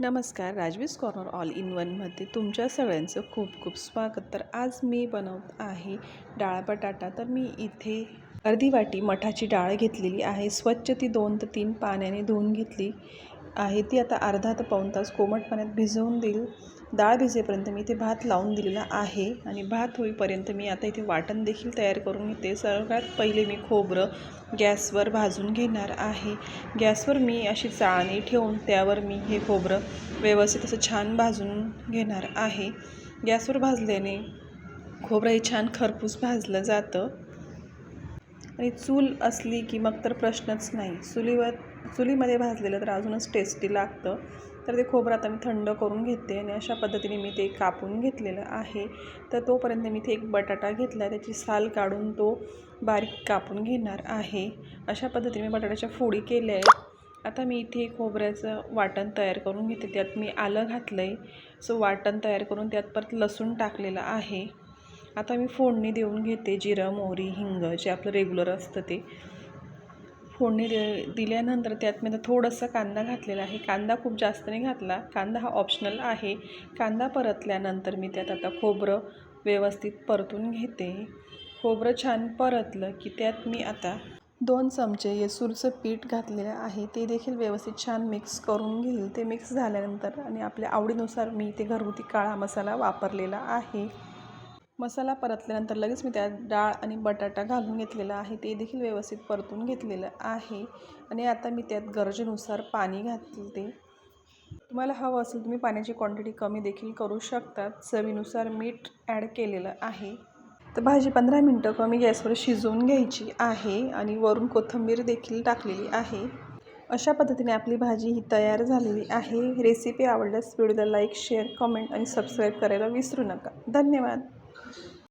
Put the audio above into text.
नमस्कार Rajvi's corner all in वनमध्ये तुमच्या सगळ्यांचं खूप खूप स्वागत. तर आज मी बनवत आहे डाळ बटाटा. तर मी इथे अर्धी वाटी मठाची डाळ घेतलेली आहे. स्वच्छ ती दोन ते तीन पाण्याने धुवून घेतली. आहे ती आता अर्धा ते पाऊण तास कोमट पाण्यात भिजवून देईल. डाळ भिजेपर्यंत मी ते भात लावून दिलेला आहे आणि भात होईपर्यंत मी आता इथे वाटण देखील तयार करून घेते. सगळ्यात पहिले मी खोबरं गॅसवर भाजून घेणार आहे. गॅसवर मी अशी चाळणी ठेवून त्यावर मी हे खोबरं व्यवस्थित असं छान भाजून घेणार आहे. गॅसवर भाजल्याने खोबरं हे छान खरपूस भाजलं जातं. आणि चूल असली की मग तर प्रश्नच नाही. चुलीवर चुलीमध्ये भाजलेलं तर अजूनच टेस्टी लागतं. तर ते खोबरं आता मी थंड करून घेते आणि अशा पद्धतीने मी ते कापून घेतलेलं आहे. तर तोपर्यंत मी इथे एक बटाटा घेतला आहे. त्याची साल काढून तो बारीक कापून घेणार आहे. अशा पद्धतीने मी बटाट्याच्या फोडी केल्या आहेत. आता मी इथे खोबऱ्याचं वाटण तयार करून घेते. त्यात मी आलं घातलं आहे सो वाटण तयार करून त्यात परत लसूण टाकलेलं आहे. आता मी फोडणी देऊन घेते जिरं मोहरी हिंग जे आपलं रेग्युलर असतं ते. फोडणी दे दिल्यानंतर त्यात मी आता थोडंसं कांदा घातलेला आहे. कांदा खूप जास्त नाही घातला. कांदा हा ऑप्शनल आहे. कांदा परतल्यानंतर मी त्यात आता खोबरं व्यवस्थित परतून घेते. खोबरं छान परतलं की त्यात मी आता दोन चमचे येसूरचं पीठ घातलेलं आहे. ते देखील व्यवस्थित छान मिक्स करून घेईल. ते मिक्स झाल्यानंतर आणि आपल्या आवडीनुसार मी ते घरगुती काळा मसाला वापरलेला आहे. मसाला परतल्यानंतर लगेच मी त्यात डाळ आणि बटाटा घालून घेतलेला आहे. ते देखील व्यवस्थित परतून घेतलेलं आहे. आणि आता मी त्यात गरजेनुसार पाणी घातले तुम्हाला हवं असेल तुम्ही पाण्याची क्वांटिटी कमी देखील करू शकतात. चवीनुसार मीठ ॲड केलेलं आहे. तर भाजी पंधरा मिनटं कमी गॅसवर शिजवून घ्यायची आहे आणि वरून कोथिंबीर देखील टाकलेली आहे. अशा पद्धतीने आपली भाजी ही तयार झालेली आहे. रेसिपी आवडल्यास व्हिडिओला लाईक शेअर कमेंट आणि सबस्क्राईब करायला विसरू नका. धन्यवाद.